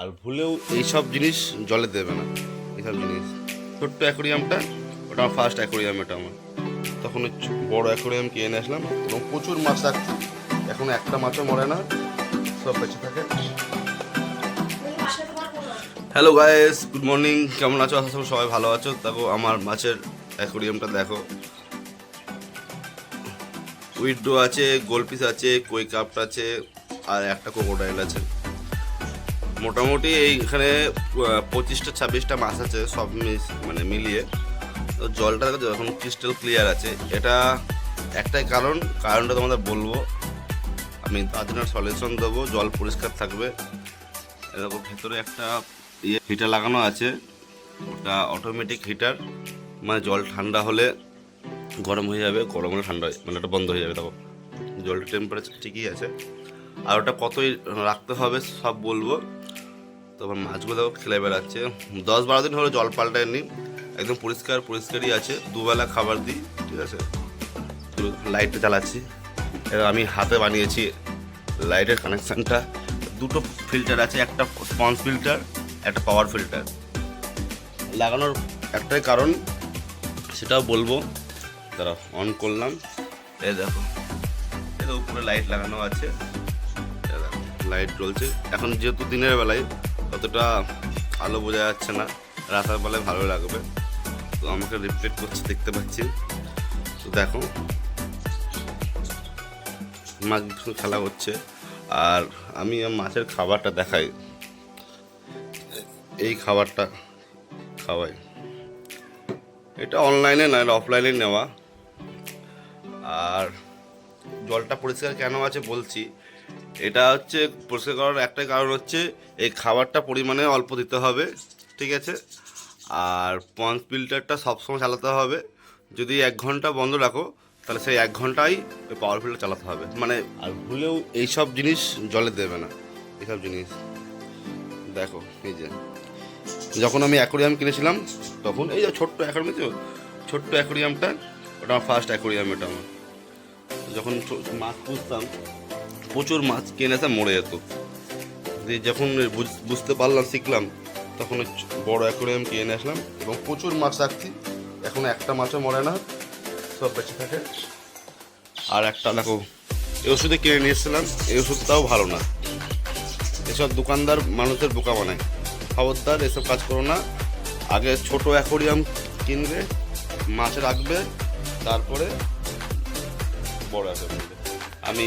আর ভুলেও এইসব জিনিস জলে দেবে না। এইসব জিনিস। ছোট্ট অ্যাকোরিয়ামটা ওটা আমার ফার্স্ট অ্যাকোরিয়াম এটা আমার। তখন বড় অ্যাকোরিয়াম কিনে আসলাম এবং প্রচুর মাছ রাখছি এখন একটা মাছও মরে না, সব বেঁচে থাকে। হ্যালো গাইস গুড মর্নিং কেমন আছো? আশা করি সবাই ভালো আছো। দেখো, আমার মাছের অ্যাকোরিয়ামটা দেখো। উইডো আছে গোলপিস আছে কই কাপ আছে, আর একটা কোকোডাইল আছে। মোটামুটি এইখানে পঁচিশটা, ছাব্বিশটা মাছ আছে, সব মানে মিলিয়ে। তো জলটা দেখো, এখন ক্রিস্টাল ক্লিয়ার আছে। এটা একটাই কারণ, কারণটা তোমাদের বলব। আমি তার জন্য সলিউশন দেবো, জল পরিষ্কার থাকবে। এরকম ভেতরে একটা ইয়ে হিটার লাগানো আছে। ওটা অটোমেটিক হিটার মানে জল ঠান্ডা হলে গরম হয়ে যাবে, গরম হলে ঠান্ডা মানে ওটা বন্ধ হয়ে যাবে তখন জলটা টেম্পারেচার ঠিকই আছে। আর ওটা কতই রাখতে হবে, সব বলব। তো আমার মাছগুলো খেলে বেড়াচ্ছে। দশ বারো দিন হলো জল পাল্টায়নি। একদম পরিষ্কার, পরিষ্কারই আছে। দুবেলা খাবার দিই, ঠিক আছে। লাইটটা চালাচ্ছি এবার আমি হাতে বানিয়েছি লাইটের কানেকশানটা। দুটো ফিল্টার আছে, একটা স্পঞ্জ ফিল্টার, একটা পাওয়ার ফিল্টার। লাগানোর একটাই কারণ, সেটাও বলব। তারা অন করলাম। এই দেখো। দেখো উপরে লাইট লাগানো আছে। লাইট জ্বলছে। এখন যেহেতু দিনের বেলায় ততটা আলো বোঝা যাচ্ছে না। রাতের বেলায় ভালো লাগবে। তো আমাকে রিফ্লেক্ট করছে, দেখতে পাচ্ছি। তো দেখো মাছ কিছু খেলা হচ্ছে আর আমি মাছের খাবারটা দেখাই। এই খাবারটা খাওয়াই। এটা অনলাইনে নয় অফলাইনে নেওয়া। আর জলটা পরিষ্কার কেন আছে বলছি। এটা হচ্ছে পরিষ্কার করার একটাই কারণ হচ্ছে এই খাবারটা পরিমাণে অল্প দিতে হবে, ঠিক আছে? আর পঞ্চ ফিল্টারটা সবসময় চালাতে হবে। যদি এক ঘণ্টা বন্ধ রাখো, তাহলে সেই এক ঘন্টাই ওই পাওয়ার ফিল্টার চালাতে হবে। মানে আর ভুলেও এইসব জিনিস জলে দেবে না, এইসব জিনিস। দেখো, এই যে, যখন আমি অ্যাকোরিয়াম কিনেছিলাম, তখন এই যে ছোট্ট অ্যাকোরিয়াম তো, ছোট্ট অ্যাকোরিয়ামটা ওটা আমার ফার্স্ট অ্যাকোরিয়াম এটা আমার। যখন মাছ পুষতাম প্রচুর মাছ কিনেছে মরে যেত। দিয়ে যখন বুঝ- বুঝতে পারলাম, শিখলাম, তখন বড় অ্যাকোরিয়াম কিনে আসলাম এবং প্রচুর মাছ রাখছি। এখন একটা মাছও মরে না, সব বেঁচে থাকে। আর একটা দেখো, এই ওষুধে কিনে নিয়ে এসেছিলাম, এই ওষুধটাও ভালো না। এসব দোকানদার মানুষের বোকা বানায়। খবরদার, এসব কাজ করো না। আগে ছোট অ্যাকোরিয়াম কিনবে, মাছ রাখবে, তারপরে বড় অ্যাকোরিয়াম আমি